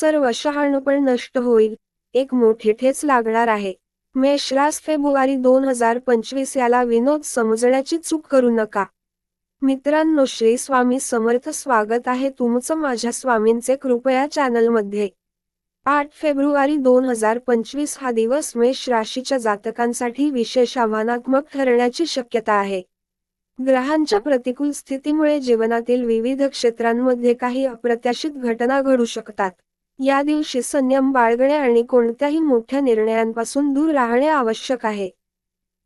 सर्व शहाणपण नष्ट होईल. एक मोठी ठेच लागणार आहे. मेषरास फेब्रुवारी दोन हजार पंचवीस याला विनोद समजण्याची चूक करू नका. मित्रांनो श्री स्वामी समर्थ स्वागत आहे तुमचं माझ्या स्वामींचे कृपया चॅनलमध्ये. आठ फेब्रुवारी दोन हजार पंचवीस हा दिवस मेष राशीच्या जातकांसाठी विशेष आव्हानात्मक ठरण्याची शक्यता आहे. ग्रहांच्या प्रतिकूल स्थितीमुळे जीवनातील विविध क्षेत्रांमध्ये काही अप्रत्याशित घटना घडू शकतात. या दिवशी संयम बाळगणे आणि कोणत्याही मोठ्या निर्णयांपासून दूर राहणे आवश्यक आहे.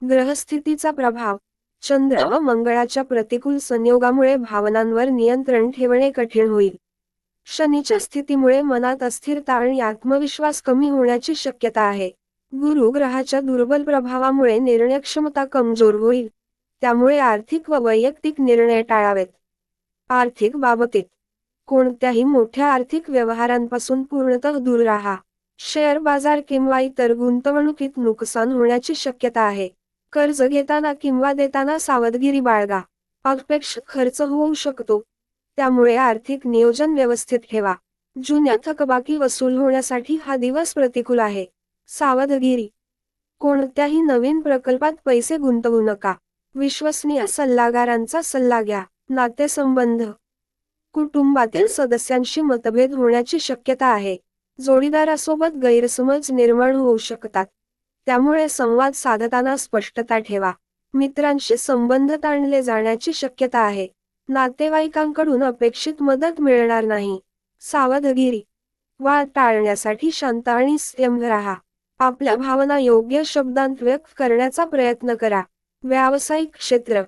ग्रहस्थितीचा प्रभाव चंद्र व मंगळाच्या प्रतिकूल संयोगामुळे भावनांवर नियंत्रण ठेवणे कठीण होईल. शनीच्या स्थितीमुळे मनात अस्थिरता आणि आत्मविश्वास कमी होण्याची शक्यता आहे. गुरु ग्रहाच्या दुर्बल प्रभावामुळे निर्णयक्षमता कमजोर होईल त्यामुळे आर्थिक व वैयक्तिक निर्णय टाळावेत. आर्थिक बाबतीत कोणत्याही मोठ्या आर्थिक व्यवहारांपासून पूर्णतः दूर राहा. शेअर बाजार किंवा इतर गुंतवणुकीत नुकसान होण्याची शक्यता आहे. कर्ज घेताना किंवा देताना सावधगिरी बाळगा. अपेक्ष खर्च होऊ शकतो. त्यामुळे आर्थिक नियोजन व्यवस्थित ठेवा. जुन्या थकबाकी वसूल होण्यासाठी हा दिवस प्रतिकूल आहे. सावधगिरी. कोणत्याही नवीन प्रकल्पात पैसे गुंतवू नका. विश्वसनीय सल्लागारांचा सल्ला घ्या. नातेसंबंध. कुटुंबातील सदस्यांशी मतभेद होण्याची शक्यता आहे. जोडीदारासोबत गैरसमज निर्माण होऊ शकतात. त्यामुळे संवाद साधताना स्पष्टता ठेवा. मित्रांशी संबंध ताणले जाण्याची शक्यता आहे. नातेवाईकांकडून अपेक्षित मदत मिळणार नाही. सावधगिरी. वाद टाळण्यासाठी शांत आणि संयम राहा. आपल्या भावना योग्य शब्दांत व्यक्त करण्याचा प्रयत्न करा. व्यावसायिक क्षेत्र.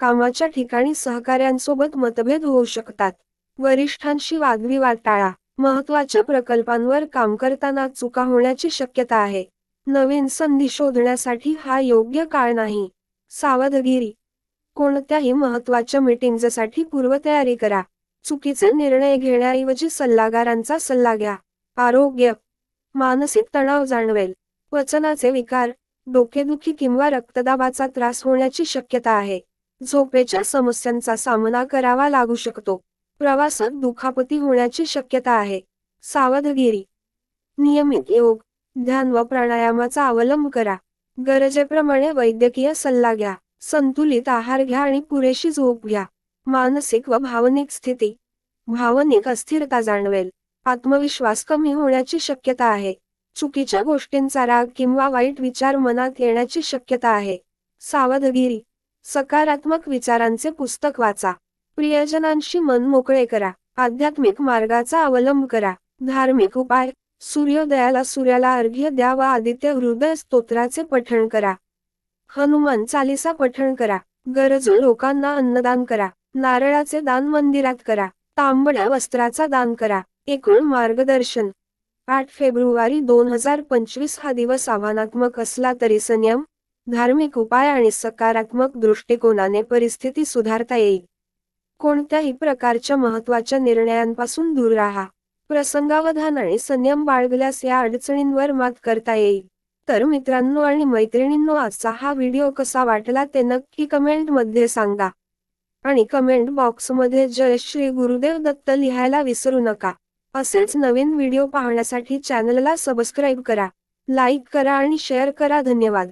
कामाच्या ठिकाणी सहकाऱ्यांसोबत मतभेद होऊ शकतात. वरिष्ठांशी वादविवाद टाळा महत्त्वाच्या प्रकल्पांवर काम करताना चुका होण्याची शक्यता आहे. नवीन संधी शोधण्यासाठी हा योग्य काळ नाही. सावधगिरी. कोणत्याही महत्त्वाच्या मीटिंगसाठी पूर्वतयारी करा. चुकीचे निर्णय घेण्याऐवजी सल्लागारांचा सल्ला घ्या. आरोग्य. मानसिक तणाव जाणवेल. वचनाचे विकार डोकेदुखी किंवा रक्तदाबाचा त्रास होण्याची शक्यता आहे. झोपेच्या समस्यांचा सामना करावा लागू शकतो. प्रवासात दुखापती होण्याची शक्यता आहे. सावधगिरी. नियमित योग ध्यान व प्राणायामाचा अवलंब करा. गरजेप्रमाणे वैद्यकीय सल्ला घ्या. संतुलित आहार घ्या आणि पुरेशी झोप घ्या. मानसिक व भावनिक स्थिती. भावनिक अस्थिरता जाणवेल. आत्मविश्वास कमी होण्याची शक्यता आहे. चुकीच्या गोष्टींचा राग किंवा वाईट विचार मनात येण्याची शक्यता आहे. सावधगिरी. सकारात्मक विचारांचे पुस्तक वाचा. प्रियजनांशी मन मोकळे करा. आध्यात्मिक मार्गाचा अवलंब करा. धार्मिक उपाय. सूर्योदयाला सूर्याला अर्घ्य द्या व आदित्य हृदय स्तोत्राचे पठण करा. हनुमान चालिसा पठण करा. गरजू लोकांना अन्नदान करा. नारळाचे दान मंदिरात करा. तांबड्या वस्त्राचा दान करा. एकूण मार्गदर्शन. आठ फेब्रुवारी दोन हजार पंचवीस हा दिवस आव्हानात्मक असला तरी संयम धार्मिक उपाय आणि सकारात्मक दृष्टिकोनाने परिस्थिती सुधारता येईल. कोणत्याही प्रकारच्या महत्त्वाच्या निर्णयांपासून दूर राहा. प्रसंगावधान आणि संयम बाळगल्यास या अडचणींवर मात करता येईल. तर मित्रांनो आणि मैत्रिणींनो आजचा हा व्हिडिओ कसा वाटला ते नक्की कमेंटमध्ये सांगा. आणि कमेंट बॉक्समध्ये जय श्री गुरुदेव दत्त लिहायला विसरू नका. असेच नवीन व्हिडिओ पाहण्यासाठी चॅनलला सबस्क्राईब करा. लाईक करा आणि शेअर करा. धन्यवाद.